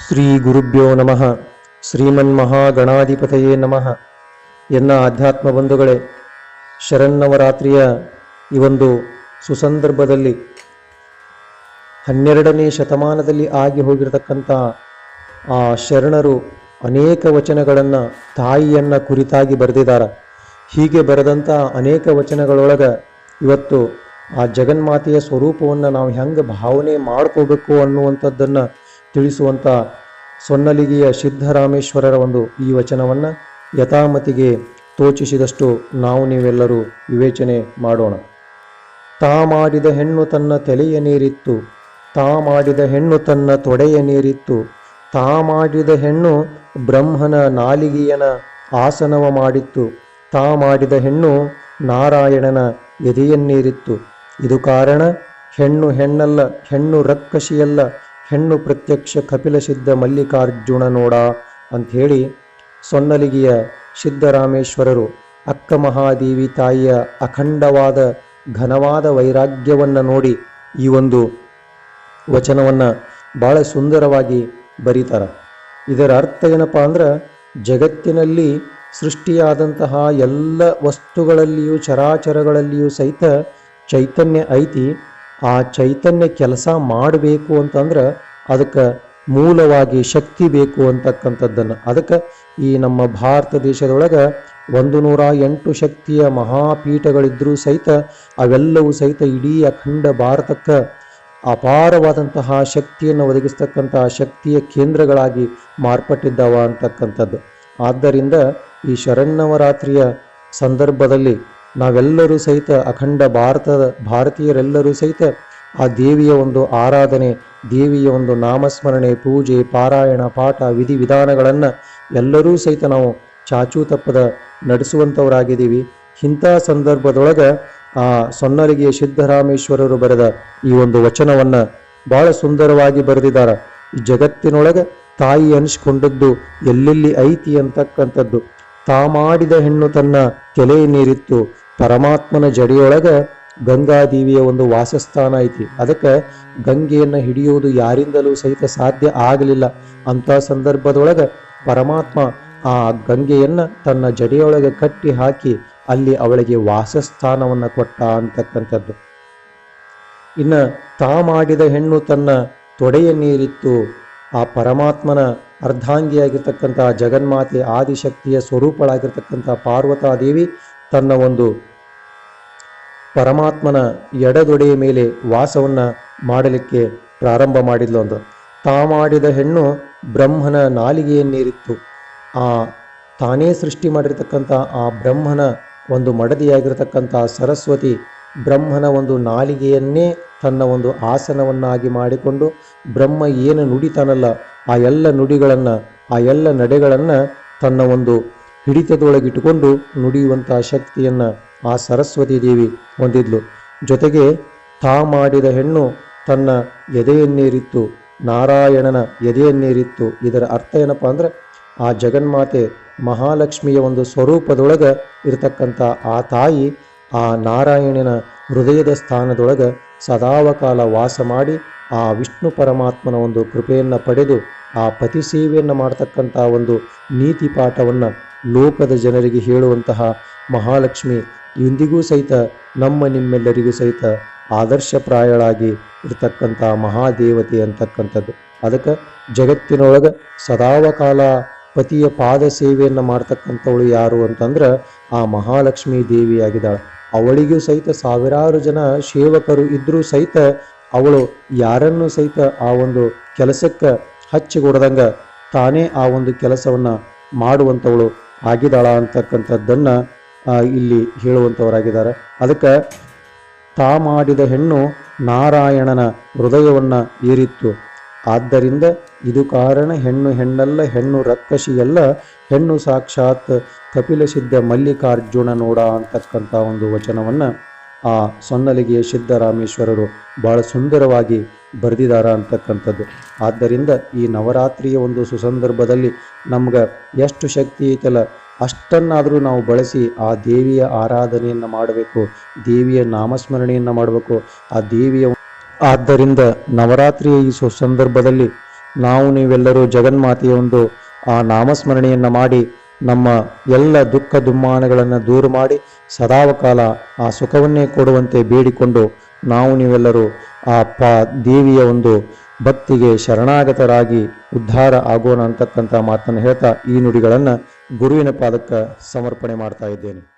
ಶ್ರೀ ಗುರುಭ್ಯೋ ನಮಃ. ಶ್ರೀಮನ್ ಶ್ರೀಮನ್ಮಹಾಗಣಾಧಿಪತಯೇ ನಮಃ. ಎನ್ನ ಆಧ್ಯಾತ್ಮ ಬಂಧುಗಳೇ ಶರನ್ನವರಾತ್ರಿಯ ಈ ಒಂದು ಸುಸಂದರ್ಭದಲ್ಲಿ ಹನ್ನೆರಡನೇ ಶತಮಾನದಲ್ಲಿ ಆಗಿ ಹೋಗಿರತಕ್ಕಂಥ ಆ ಶರಣರು ಅನೇಕ ವಚನಗಳನ್ನು ತಾಯಿಯನ್ನು ಕುರಿತಾಗಿ ಬರೆದಿದ್ದಾರೆ ಹೀಗೆ ಬರೆದಂಥ ಅನೇಕ ವಚನಗಳೊಳಗೆ ಇವತ್ತು ಆ ಜಗನ್ಮಾತೆಯ ಸ್ವರೂಪವನ್ನು ನಾವು ಹೆಂಗೆ ಭಾವನೆ ಮಾಡ್ಕೋಬೇಕು ಅನ್ನುವಂಥದ್ದನ್ನು ತಿಳಿಸುವಂಥ ಸೊನ್ನಲಿಗೆಯ ಸಿದ್ಧರಾಮೇಶ್ವರರ ಒಂದು ಈ ವಚನವನ್ನು ಯಥಾಮತಿಗೆ ತೋಚಿಸಿದಷ್ಟು ನಾವು ನೀವೆಲ್ಲರೂ ವಿವೇಚನೆ ಮಾಡೋಣ. ತಾ ಮಾಡಿದ ಹೆಣ್ಣು ತನ್ನ ತಲೆಯ ನೀರಿತ್ತು, ತಾ ಮಾಡಿದ ಹೆಣ್ಣು ತನ್ನ ತೊಡೆಯ ನೀರಿತ್ತು, ತಾ ಮಾಡಿದ ಹೆಣ್ಣು ಬ್ರಹ್ಮನ ನಾಲಿಗೆಯನ ಆಸನವ ಮಾಡಿತ್ತು, ತಾ ಮಾಡಿದ ಹೆಣ್ಣು ನಾರಾಯಣನ ಎದೆಯನ್ನೀರಿತ್ತು. ಇದು ಕಾರಣ ಹೆಣ್ಣು ಹೆಣ್ಣಲ್ಲ, ಹೆಣ್ಣು ರಕ್ಕಶಿಯಲ್ಲ ಹೆಣ್ಣು ಪ್ರತ್ಯಕ್ಷ ಕಪಿಲ ಸಿದ್ಧ ಮಲ್ಲಿಕಾರ್ಜುನ ನೋಡ ಅಂಥೇಳಿ ಸೊನ್ನಲಿಗಿಯ ಸಿದ್ದರಾಮೇಶ್ವರರು ಅಕ್ಕ ಮಹಾದೇವಿ ತಾಯಿಯ ಅಖಂಡವಾದ ಘನವಾದ ವೈರಾಗ್ಯವನ್ನು ನೋಡಿ ಈ ಒಂದು ವಚನವನ್ನು ಭಾಳ ಸುಂದರವಾಗಿ ಬರೀತಾರ. ಇದರ ಅರ್ಥ ಏನಪ್ಪ ಅಂದ್ರೆ ಜಗತ್ತಿನಲ್ಲಿ ಸೃಷ್ಟಿಯಾದಂತಹ ಎಲ್ಲ ವಸ್ತುಗಳಲ್ಲಿಯೂ ಚರಾಚರಗಳಲ್ಲಿಯೂ ಸಹಿತ ಚೈತನ್ಯ ಐತಿ. ಆ ಚೈತನ್ಯ ಕೆಲಸ ಮಾಡಬೇಕು ಅಂತಂದ್ರೆ ಅದಕ್ಕೆ ಮೂಲವಾಗಿ ಶಕ್ತಿ ಬೇಕು ಅಂತಕ್ಕಂಥದ್ದನ್ನು. ಅದಕ್ಕೆ ಈ ನಮ್ಮ ಭಾರತ ದೇಶದೊಳಗೆ ಒಂದು ನೂರ ಎಂಟು ಶಕ್ತಿಯ ಮಹಾಪೀಠಗಳಿದ್ದರೂ ಸಹಿತ ಅವೆಲ್ಲವೂ ಸಹಿತ ಇಡೀ ಅಖಂಡ ಭಾರತಕ್ಕೆ ಅಪಾರವಾದಂತಹ ಶಕ್ತಿಯನ್ನು ಒದಗಿಸ್ತಕ್ಕಂತಹ ಶಕ್ತಿಯ ಕೇಂದ್ರಗಳಾಗಿ ಮಾರ್ಪಟ್ಟಿದ್ದಾವ ಅಂತಕ್ಕಂಥದ್ದು. ಆದ್ದರಿಂದ ಈ ಶರಣ್ಣವರಾತ್ರಿಯ ಸಂದರ್ಭದಲ್ಲಿ ನಾವೆಲ್ಲರೂ ಸಹಿತ ಅಖಂಡ ಭಾರತದ ಭಾರತೀಯರೆಲ್ಲರೂ ಸಹಿತ ಆ ದೇವಿಯ ಒಂದು ಆರಾಧನೆ, ದೇವಿಯ ಒಂದು ನಾಮಸ್ಮರಣೆ, ಪೂಜೆ, ಪಾರಾಯಣ, ಪಾಠ ವಿಧಿವಿಧಾನಗಳನ್ನು ಎಲ್ಲರೂ ಸಹಿತ ನಾವು ಚಾಚೂ ತಪ್ಪದ ನಡೆಸುವಂಥವರಾಗಿದ್ದೀವಿ ಇಂಥ ಸಂದರ್ಭದೊಳಗೆ ಆ ಸೊನ್ನರಿಗೆ ಸಿದ್ದರಾಮೇಶ್ವರರು ಬರೆದ ಈ ಒಂದು ವಚನವನ್ನು ಬಹಳ ಸುಂದರವಾಗಿ ಬರೆದಿದ್ದಾರೆ. ಜಗತ್ತಿನೊಳಗೆ ತಾಯಿ ಅನಿಸ್ಕೊಂಡದ್ದು ಎಲ್ಲೆಲ್ಲಿ ಐತಿ ಅಂತಕ್ಕಂಥದ್ದು. ತಾ ಮಾಡಿದ ಹೆಣ್ಣು ತನ್ನ ತಲೆ ನೀರಿತ್ತು. ಪರಮಾತ್ಮನ ಜಡಿಯೊಳಗೆ ಗಂಗಾದೇವಿಯ ಒಂದು ವಾಸಸ್ಥಾನ ಐತಿ. ಅದಕ್ಕೆ ಗಂಗೆಯನ್ನು ಹಿಡಿಯುವುದು ಯಾರಿಂದಲೂ ಸಹಿತ ಸಾಧ್ಯ ಆಗಲಿಲ್ಲ. ಅಂತ ಸಂದರ್ಭದೊಳಗೆ ಪರಮಾತ್ಮ ಆ ಗಂಗೆಯನ್ನು ತನ್ನ ಜಡಿಯೊಳಗೆ ಕಟ್ಟಿ ಹಾಕಿ ಅಲ್ಲಿ ಅವಳಿಗೆ ವಾಸಸ್ಥಾನವನ್ನು ಕೊಟ್ಟ ಅಂತಕ್ಕಂಥದ್ದು. ಇನ್ನು ತಾ ಮಾಡಿದ ಹೆಣ್ಣು ತನ್ನ ತೊಡೆಯ ನೀರಿತ್ತು. ಆ ಪರಮಾತ್ಮನ ಅರ್ಧಾಂಗಿಯಾಗಿರ್ತಕ್ಕಂಥ ಜಗನ್ಮಾತೆ ಆದಿಶಕ್ತಿಯ ಸ್ವರೂಪಳಾಗಿರ್ತಕ್ಕಂಥ ಪಾರ್ವತಾದೇವಿ ತನ್ನ ಒಂದು ಪರಮಾತ್ಮನ ಎಡದೊಡೆಯ ಮೇಲೆ ವಾಸವನ್ನು ಮಾಡಲಿಕ್ಕೆ ಪ್ರಾರಂಭ ಮಾಡಿದ್ಲು ಅಂದ. ತಾ ಮಾಡಿದ ಹೆಣ್ಣು ಬ್ರಹ್ಮನ ನಾಲಿಗೆಯನ್ನೇರಿತ್ತು. ಆ ತಾನೇ ಸೃಷ್ಟಿ ಮಾಡಿರ್ತಕ್ಕಂಥ ಆ ಬ್ರಹ್ಮನ ಒಂದು ಮಡದಿಯಾಗಿರತಕ್ಕಂಥ ಸರಸ್ವತಿ ಬ್ರಹ್ಮನ ಒಂದು ನಾಲಿಗೆಯನ್ನೇ ತನ್ನ ಒಂದು ಆಸನವನ್ನಾಗಿ ಮಾಡಿಕೊಂಡು ಬ್ರಹ್ಮ ಏನು ನುಡಿತಾನಲ್ಲ, ಆ ಎಲ್ಲ ನುಡಿಗಳನ್ನು, ಆ ಎಲ್ಲ ನಡೆಗಳನ್ನು ತನ್ನ ಒಂದು ಹಿಡಿತದೊಳಗಿಟ್ಟುಕೊಂಡು ನುಡಿಯುವಂತಹ ಶಕ್ತಿಯನ್ನು ಆ ಸರಸ್ವತಿ ದೇವಿ ಹೊಂದಿದ್ಲು. ಜೊತೆಗೆ ತಾ ಮಾಡಿದ ಹೆಣ್ಣು ತನ್ನ ಎದೆಯನ್ನೇರಿತ್ತು, ನಾರಾಯಣನ ಎದೆಯನ್ನೇರಿತ್ತು. ಇದರ ಅರ್ಥ ಏನಪ್ಪ ಅಂದ್ರೆ, ಆ ಜಗನ್ಮಾತೆ ಮಹಾಲಕ್ಷ್ಮಿಯ ಒಂದು ಸ್ವರೂಪದೊಳಗೆ ಇರತಕ್ಕಂಥ ಆ ತಾಯಿ ಆ ನಾರಾಯಣನ ಹೃದಯದ ಸ್ಥಾನದೊಳಗೆ ಸದಾವಕಾಲ ವಾಸ ಮಾಡಿ ಆ ವಿಷ್ಣು ಪರಮಾತ್ಮನ ಒಂದು ಕೃಪೆಯನ್ನು ಪಡೆದು ಆ ಪತಿ ಸೇವೆಯನ್ನು ಮಾಡತಕ್ಕಂಥ ಒಂದು ನೀತಿ ಪಾಠವನ್ನು ಲೋಕದ ಜನರಿಗೆ ಹೇಳುವಂತಹ ಮಹಾಲಕ್ಷ್ಮಿ ಇಂದಿಗೂ ಸಹಿತ ನಮ್ಮ ನಿಮ್ಮೆಲ್ಲರಿಗೂ ಸಹಿತ ಆದರ್ಶಪ್ರಾಯಳಾಗಿ ಇರತಕ್ಕಂಥ ಮಹಾದೇವತೆ ಅಂತಕ್ಕಂಥದ್ದು. ಅದಕ್ಕೆ ಜಗತ್ತಿನೊಳಗೆ ಸದಾವಕಾಲ ಪತಿಯ ಪಾದ ಸೇವೆಯನ್ನು ಮಾಡ್ತಕ್ಕಂಥವಳು ಯಾರು ಅಂತಂದ್ರೆ ಆ ಮಹಾಲಕ್ಷ್ಮೀ ದೇವಿಯಾಗಿದ್ದಾಳೆ. ಅವಳಿಗೂ ಸಹಿತ ಸಾವಿರಾರು ಜನ ಸೇವಕರು ಇದ್ದರೂ ಸಹಿತ ಅವಳು ಯಾರನ್ನು ಸಹಿತ ಆ ಒಂದು ಕೆಲಸಕ್ಕೆ ಹಚ್ಚಿಕೊಡದಂಗ ತಾನೇ ಆ ಒಂದು ಕೆಲಸವನ್ನು ಮಾಡುವಂಥವಳು. ಆಗಿದ್ದಾಳ ಅಂತಕ್ಕಂಥದ್ದನ್ನು ಇಲ್ಲಿ ಹೇಳುವಂಥವರಾಗಿದ್ದಾರೆ. ಅದಕ್ಕೆ ತಾ ಮಾಡಿದ ಹೆಣ್ಣು ನಾರಾಯಣನ ಹೃದಯವನ್ನು ಏರಿತ್ತು. ಆದ್ದರಿಂದ ಇದು ಕಾರಣ ಹೆಣ್ಣು ಹೆಣ್ಣಲ್ಲ, ಹೆಣ್ಣು ರಕ್ಕಶಿಯಲ್ಲ ಹೆಣ್ಣು ಸಾಕ್ಷಾತ್ ಕಪಿಲ ಸಿದ್ಧ ಮಲ್ಲಿಕಾರ್ಜುನ ನೋಡ ಅಂತಕ್ಕಂಥ ಒಂದು ವಚನವನ್ನು ಆ ಸೊನ್ನಲಿಗೆಯ ಸಿದ್ದರಾಮೇಶ್ವರರು ಬಹಳ ಸುಂದರವಾಗಿ ಬರೆದಿದಾರ ಅಂತಕ್ಕಂಥದ್ದು. ಆದ್ದರಿಂದ ಈ ನವರಾತ್ರಿಯ ಒಂದು ಸುಸಂದರ್ಭದಲ್ಲಿ ನಮ್ಗೆ ಎಷ್ಟು ಶಕ್ತಿ ಐತಲ್ಲ, ಅಷ್ಟನ್ನಾದರೂ ನಾವು ಬಳಸಿ ಆ ದೇವಿಯ ಆರಾಧನೆಯನ್ನು ಮಾಡಬೇಕು, ದೇವಿಯ ನಾಮಸ್ಮರಣೆಯನ್ನು ಮಾಡಬೇಕು. ಆ ದೇವಿಯ ಆದ್ದರಿಂದ ನವರಾತ್ರಿಯ ಈ ಸುಸಂದರ್ಭದಲ್ಲಿ ನಾವು ನೀವೆಲ್ಲರೂ ಜಗನ್ಮಾತೆಯ ಒಂದು ಆ ನಾಮಸ್ಮರಣೆಯನ್ನು ಮಾಡಿ, ನಮ್ಮ ಎಲ್ಲ ದುಃಖ ದುಮ್ಮಾನಗಳನ್ನು ದೂರ ಮಾಡಿ ಸದಾವಕಾಲ ಆ ಸುಖವನ್ನೇ ಕೊಡುವಂತೆ ಬೇಡಿಕೊಂಡು ನಾವು ನೀವೆಲ್ಲರೂ ಆ ಪ ದೇವಿಯ ಒಂದು ಭಕ್ತಿಗೆ ಶರಣಾಗತರಾಗಿ ಉದ್ಧಾರ ಆಗೋಣ ಅಂತಕ್ಕಂಥ ಮಾತನ್ನು ಹೇಳ್ತಾ ಈ ನುಡಿಗಳನ್ನು ಗುರುವಿನ ಪಾದಕ್ಕೆ ಸಮರ್ಪಣೆ ಮಾಡ್ತಾ ಇದ್ದೇನೆ.